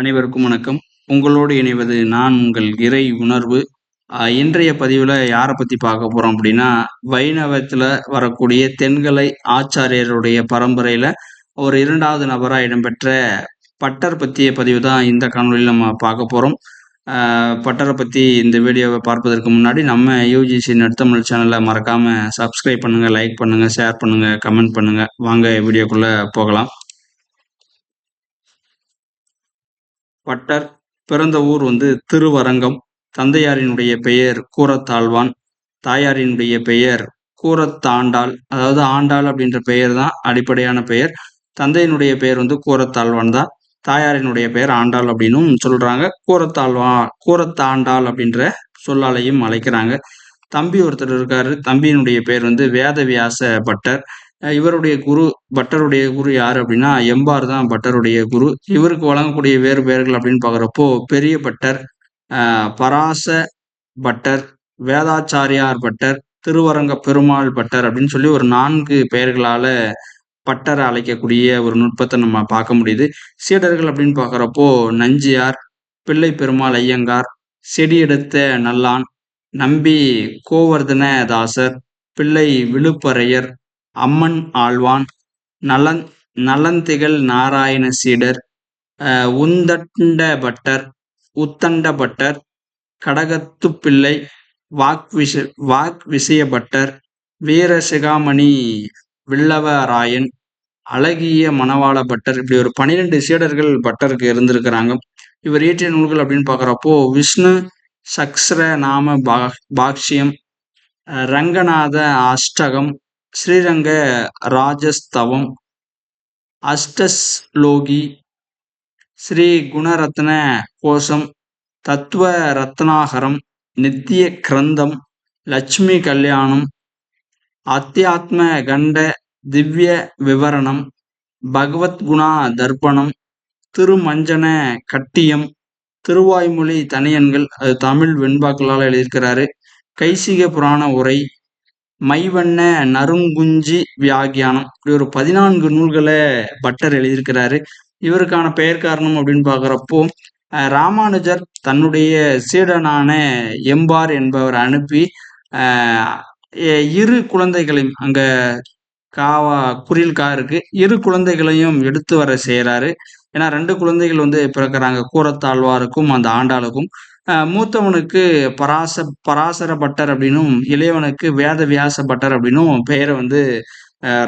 அனைவருக்கும் வணக்கம். உங்களோடு இணைவது நான் உங்கள் இறை உணர்வு. இன்றைய பதிவில் யாரை பற்றி பார்க்க போகிறோம் அப்படின்னா வைணவத்தில் வரக்கூடிய தென்கலை ஆச்சாரியருடைய பரம்பரையில் ஒரு இரண்டாவது நபராக இடம்பெற்ற பட்டர் பற்றிய பதிவு தான் இந்த காணொலியில் நம்ம பார்க்க போகிறோம் பட்டரை பற்றி இந்த வீடியோவை பார்ப்பதற்கு முன்னாடி நம்ம யூஜிசி நெடுத்தமிழ் சேனலை மறக்காமல் சப்ஸ்கிரைப் பண்ணுங்கள் லைக் பண்ணுங்கள் ஷேர் பண்ணுங்கள் கமெண்ட் பண்ணுங்கள் வாங்க வீடியோக்குள்ளே போகலாம். பட்டர். பிறந்த ஊர் வந்து திருவரங்கம். தந்தையாரினுடைய பெயர் கூரத்தாழ்வான். தாயாரினுடைய பெயர் கூரத்தாண்டாள். அதாவது ஆண்டாள் அப்படின்ற பெயர் தான் அடிப்படையான பெயர். தந்தையினுடைய பெயர் வந்து கூரத்தாழ்வான் தான். தாயாரினுடைய பெயர் ஆண்டாள் அப்படின்னும் சொல்றாங்க. கூரத்தாழ்வா கூரத்தாண்டாள் அப்படின்ற சொல்லாலையும் அழைக்கிறாங்க. தம்பி ஒருத்தர் இருக்காரு. தம்பியினுடைய பேர் வந்து வேதவியாச பட்டர். இவருடைய குரு பட்டருடைய குரு யார் அப்படின்னா எம்பார் தான் பட்டருடைய குரு. இவருக்கு வழங்கக்கூடிய வேறு பெயர்கள் அப்படின்னு பார்க்குறப்போ பெரிய பட்டர் பராச பட்டர் வேதாச்சாரியார் பட்டர் திருவரங்க பெருமாள் பட்டர் அப்படின்னு சொல்லி ஒரு நான்கு பெயர்களால பட்டரை அழைக்கக்கூடிய ஒரு நுட்பத்தை நம்ம பார்க்க முடியுது. சீடர்கள் அப்படின்னு பார்க்குறப்போ நஞ்சியார் பிள்ளை பெருமாள் ஐயங்கார் செடி எடுத்த நல்லான் நம்பி கோவர்தன தாசர் பிள்ளை விழுப்பறையர் அம்மன் ஆழ்வான் நலன் நலந்திகள் நாராயண சீடர் உந்தண்ட பட்டர் உத்தண்ட பட்டர் கடகத்து பிள்ளை வாக் விஷ வாக் விஷய பட்டர் வீரசிகாமணி வில்லவராயன் அழகிய மணவாள பட்டர் இப்படி ஒரு பனிரெண்டு சீடர்கள் பட்டருக்கு இருந்திருக்கிறாங்க. இவர் இயற்றிய நூல்கள் அப்படின்னு பார்க்குறப்போ விஷ்ணு சக்ஸ்ர நாம பாக்ஷியம் ரங்கநாத அஷ்டகம் ஸ்ரீரங்க ராஜஸ்தவம் அஷ்டஸ்லோகி ஸ்ரீ குணரத்ன கோஷம் தத்துவ ரத்னாகரம் நித்திய கிரந்தம் லட்சுமி கல்யாணம் அத்தியாத்ம கண்ட திவ்ய விவரணம் பகவத்குணா தர்ப்பணம் திருமஞ்சன கட்டியம் திருவாய்மொழி தனியன்கள் அது தமிழ் வெண்பாக்களால் எழுதியிருக்கிறாரு. கைசிக புராண உரை மைவண்ண நறுங்குஞ்சி வியாகியானம் இப்படி ஒரு பதினான்கு நூல்களை பட்டர் எழுதியிருக்கிறாரு. இவருக்கான பெயர் காரணம் அப்படின்னு பார்க்குறப்போ ராமானுஜர் தன்னுடைய சீடனான எம்பார் என்பவர் அனுப்பி இரு குழந்தைகளையும் அங்க காவா குரில் கா இருக்கு. இரு குழந்தைகளையும் எடுத்து வர செய்யறாரு ஏன்னா ரெண்டு குழந்தைகள் வந்து பிறக்கிறாங்க. கூரத்தாழ்வாருக்கும் அந்த ஆண்டாளுக்கும். மூத்தவனுக்கு பராச பராசர பட்டர் அப்படின்னும் இளையவனுக்கு வேத வியாச பட்டர் அப்படின்னும் பெயரை வந்து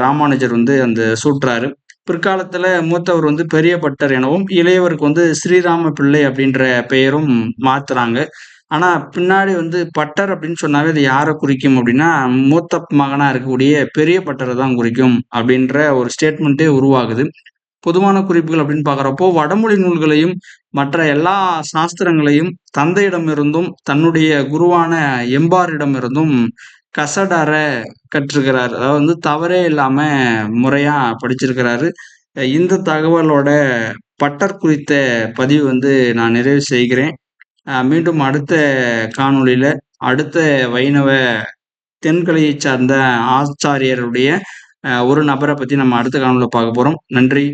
ராமானுஜர் வந்து அந்த சூட்டுறாரு. பிற்காலத்துல மூத்தவர் வந்து பெரிய பட்டர் எனவும் இளையவருக்கு வந்து ஸ்ரீராம பிள்ளை அப்படின்ற பெயரும் மாத்துறாங்க. ஆனா பின்னாடி வந்து பட்டர் அப்படின்னு சொன்னாவே அது யாரை குறிக்கும் அப்படின்னா மூத்த மகனா இருக்கக்கூடிய பெரிய பட்டரை தான் குறிக்கும் அப்படின்ற ஒரு ஸ்டேட்மெண்ட்டே உருவாகுது. பொதுவான குறிப்புகள் அப்படின்னு பார்க்குறப்போ வடமொழி நூல்களையும் மற்ற எல்லா சாஸ்திரங்களையும் தந்தையிடமிருந்தும் தன்னுடைய குருவான எம்பாரிடமிருந்தும் கசடர கற்றுக்கிறார். அதாவது வந்து தவறே இல்லாம முறையா படிச்சிருக்கிறாரு. இந்த தகவலோட பட்டர் குறித்த பதிவு வந்து நான் நிறைவு செய்கிறேன். மீண்டும் அடுத்த காணொளியில அடுத்த வைணவ தென்கலையை சார்ந்த ஆச்சாரியருடைய ஒரு நபரை பத்தி நம்ம அடுத்த காணொலியில் பார்க்க போறோம். நன்றி.